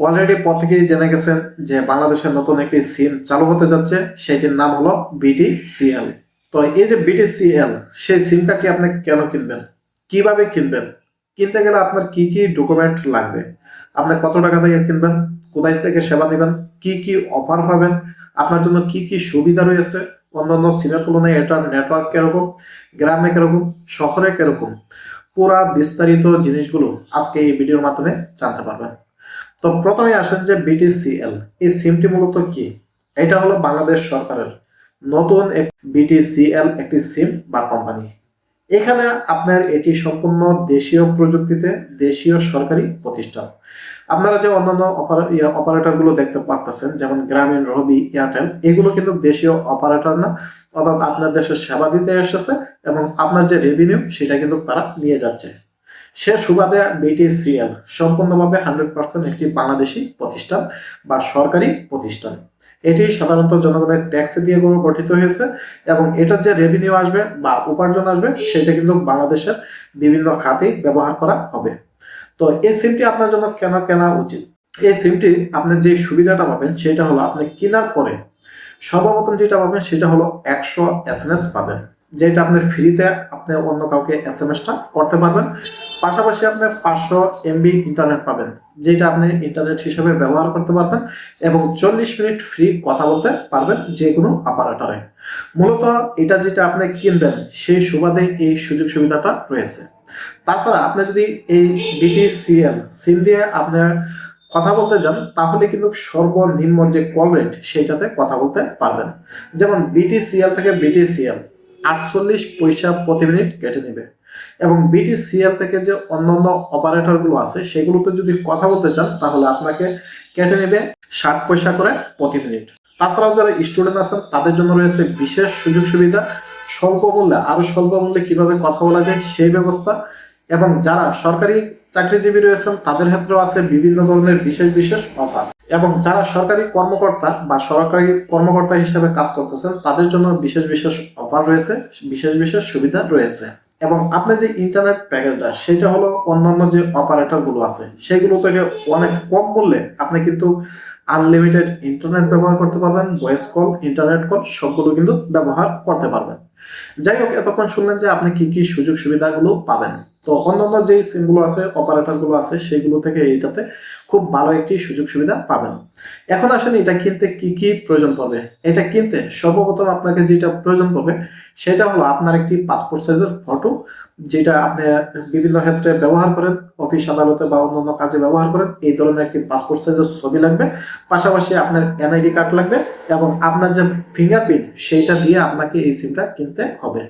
Already পর থেকেই জেনে গেছেন যে বাংলাদেশের নতুন একটি সিম চালু হতে যাচ্ছে সেটির নাম হলো বিটিসিএল তো এই যে বিটিসিএল সেই সিম কার্ডটি আপনি কেন কিনবেন? কীভাবে কিনবেন? কিনতে গেলে আপনার কি কি ডকুমেন্ট লাগবে? আপনি কত টাকা থেকে কিনবেন? কোথায় থেকে সেবা নেবেন? কি কি অফার পাবেন? আপনার জন্য কি কি সুবিধা রয়েছে? অন্যান্য সিমের তুলনায় এটার নেটওয়ার্ক কীরকম? গ্রামে কীরকম? শহরে কীরকম? পুরা বিস্তারিত জিনিসগুলো আজকে এই ভিডিওর মাধ্যমে জানতে পারবেন। তো প্রথমে আসেন যে বিটিসিএল এই সিমটি মূলত কি? এটা হলো বাংলাদেশ সরকারের নতুন বিটিসিএল একটি সিম বা কোম্পানি এখানে আপনার এটি সম্পূর্ণ দেশীয় প্রযুক্তিতে দেশীয় সরকারি প্রতিষ্ঠান। আপনারা যে অন্যান্য অপারেটরগুলো দেখতে পারতেছেন, যেমন গ্রামীণ রবি এয়ারটেল এগুলো কিন্তু দেশীয় অপারেটর না। অর্থাৎ আপনার দেশে সেবা দিতে এসেছে এবং আপনার যে রেভিনিউ সেটা কিন্তু তারা নিয়ে যাচ্ছে। সে সুবাদে বিটিসিএল সম্পূর্ণভাবে হান্ড্রেড পার্সেন্ট একটি বাংলাদেশি প্রতিষ্ঠান বা সরকারি প্রতিষ্ঠান। এটি সাধারণত জনগণের ট্যাক্স দিয়ে গঠিত হয়েছে এবং এটার যে রেভিনিউ আসবে বা উপার্জন আসবে, সেটা কিন্তু বাংলাদেশের বিভিন্ন খাতে ব্যবহার করা হবে। তো এই সিমটি আপনার জন্য কেন কেনা উচিত? এই সিমটি আপনি যে সুবিধাটা পাবেন, সেটা হলো আপনি কেনার পরে সর্বপ্রথম যেটা পাবেন, সেটা হলো একশো এস পাবেন। যেটা আপনি ফ্রিতে আপনি অন্য কাউকে এস এম এসটা করতে পারবেন। পাশাপাশি আপনি পাঁচশো এমবি ইন্টারনেট পাবেন, যেটা আপনি ইন্টারনেট হিসেবে ব্যবহার করতে পারবেন এবং চল্লিশ মিনিট ফ্রি কথা বলতে পারবেন যে কোনো অপারেটরে মূলত এটা যেটা আপনি কিনবেন, সেই সুবাদে এই সুযোগ সুবিধাটা রয়েছে। তাছাড়া আপনি যদি এই বিটিসিএল সিম দিয়ে আপনার কথা বলতে যান, তাহলে কিন্তু সর্বনিম্ন যে কল রেট সেইটাতে কথা বলতে পারবেন। যেমন বিটিসিএল থেকে বিটিসিএল আটচল্লিশ পয়সা প্রতি মিনিট কেটে নেবে। এবং বিটিসিএল থেকে যে অন্যান্য অপারেটরগুলো আছে, সেগুলোতে যদি কথা বলতে চান, তাহলে আপনাকে কেটে নেবে ষাট পয়সা করে প্রতি মিনিট। তাছাড়াও যারা স্টুডেন্ট আছেন, তাদের জন্য রয়েছে বিশেষ সুযোগ সুবিধা। স্বল্প মূল্যে, আরও স্বল্প মূল্যে কীভাবে কথা বলা যায়, সেই ব্যবস্থা। এবং যারা সরকারি চাকরিজীবী রয়েছেন, তাদের ক্ষেত্রেও আছে বিভিন্ন ধরনের বিশেষ বিশেষ অফার। এবং যারা সরকারি কর্মকর্তা বা সরকারি কর্মকর্তা হিসেবে কাজ করতেছেন, তাদের জন্য বিশেষ বিশেষ অফার রয়েছে, বিশেষ বিশেষ সুবিধা রয়েছে। এবং আপনার যে ইন্টারনেট প্যাকেজটা সেটা হলো অন্যান্য যে অপারেটরগুলো আছে, সেগুলো থেকে অনেক কম মূল্যে আপনি কিন্তু আনলিমিটেড ইন্টারনেট ব্যবহার করতে পারবেন ভয়েস কল ইন্টারনেট কল সবগুলো কিন্তু ব্যবহার করতে পারবেন। যাই হোক, এতক্ষণ শুনলেন যে আপনি কি কি সুযোগ সুবিধাগুলো পাবেন। তো অন্যান্য যে সিমগুলো আছে অপারেটরগুলো আছে, সেগুলো থেকে এইটাতে খুব ভালো একটি সুযোগ সুবিধা পাবেন। এখন আসেন এটা কিনতে কি কি প্রয়োজন পড়বে? এটা কিনতে সর্বপ্রথম আপনাকে যেটা প্রয়োজন পড়বে, সেটা হলো আপনার একটি পাসপোর্ট সাইজের ফটো যেটা আপনি বিভিন্ন ক্ষেত্রে ব্যবহার করেন অফিস আদালতে বা অন্যান্য কাজে ব্যবহার করেন, এই ধরনের একটি পাসপোর্ট সাইজের ছবি লাগবে। পাশাপাশি আপনার এনআইডি কার্ড লাগবে এবং আপনার যে ফিঙ্গারপ্রিন্ট সেইটা দিয়ে আপনাকে এই সিমটা কিনতে হবে।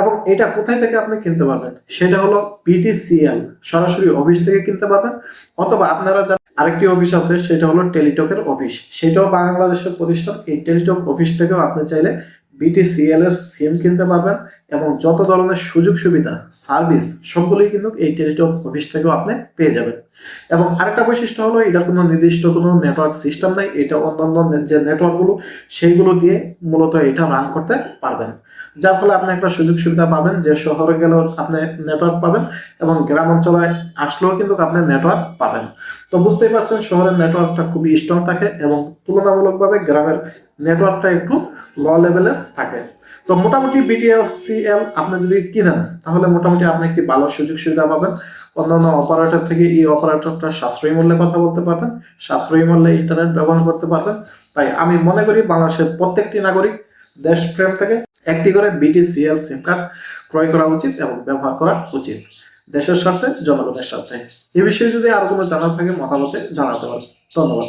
এবং এটা কোথায় থেকে আপনি কিনতে পারবেন? সেটা হলো পিটিসিএল সরাসরি অফিস থেকে কিনতে পারবেন, অথবা আপনারা আরেকটি অফিস আছে, সেটা হলো টেলিটকের অফিস সেটাও বাংলাদেশের প্রতিষ্ঠান। এই টেলিটক অফিস থেকেও আপনি চাইলে বিটিসিএল এর সিম কিনতে পারবেন। এবং যত ধরনের সুযোগ সুবিধা সার্ভিস সবগুলোই কিন্তু এই টেলিটক অফিস থেকেও আপনি পেয়ে যাবেন। এবং আরেকটা বৈশিষ্ট্য হলো এটার কোনো নির্দিষ্ট কোনো নেটওয়ার্ক সিস্টেম নাই, এটা অন্যান্য যে নেটওয়ার্কগুলো সেইগুলো দিয়ে মূলত এটা রান করতে পারবেন। যার ফলে আপনি একটা সুযোগ সুবিধা পাবেন যে শহরে গেলেও আপনি নেটওয়ার্ক পাবেন এবং গ্রাম অঞ্চলে আসলেও কিন্তু আপনি নেটওয়ার্ক পাবেন। তো বুঝতেই পারছেন, শহরের নেটওয়ার্কটা খুবই স্ট্রং থাকে এবং তুলনামূলকভাবে গ্রামের নেটওয়ার্কটা একটু ল লেভেলের থাকে। তো মোটামুটি বিটিএল সিএল আপনি যদি কিনেন, তাহলে মোটামুটি আপনি একটি ভালো সুযোগ সুবিধা পাবেন। অন্যান্য অপারেটর থেকে এই অপারেটরটা সাশ্রয়ী মূল্যে কথা বলতে পারবেন, সাশ্রয়ী মূল্যে ইন্টারনেট ব্যবহার করতে পারবেন। তাই আমি মনে করি বাংলাদেশের প্রত্যেকটি নাগরিক দেশপ্রেম থেকে একটি করে বিটিসিএল সিম কার্ড ক্রয় করা উচিত এবং ব্যবহার করা উচিত। দেশের স্বার্থে, জনগণের স্বার্থে। এ বিষয়ে যদি আরও কোনো জানার থাকে, মতামতে জানাতে পারেন। ধন্যবাদ।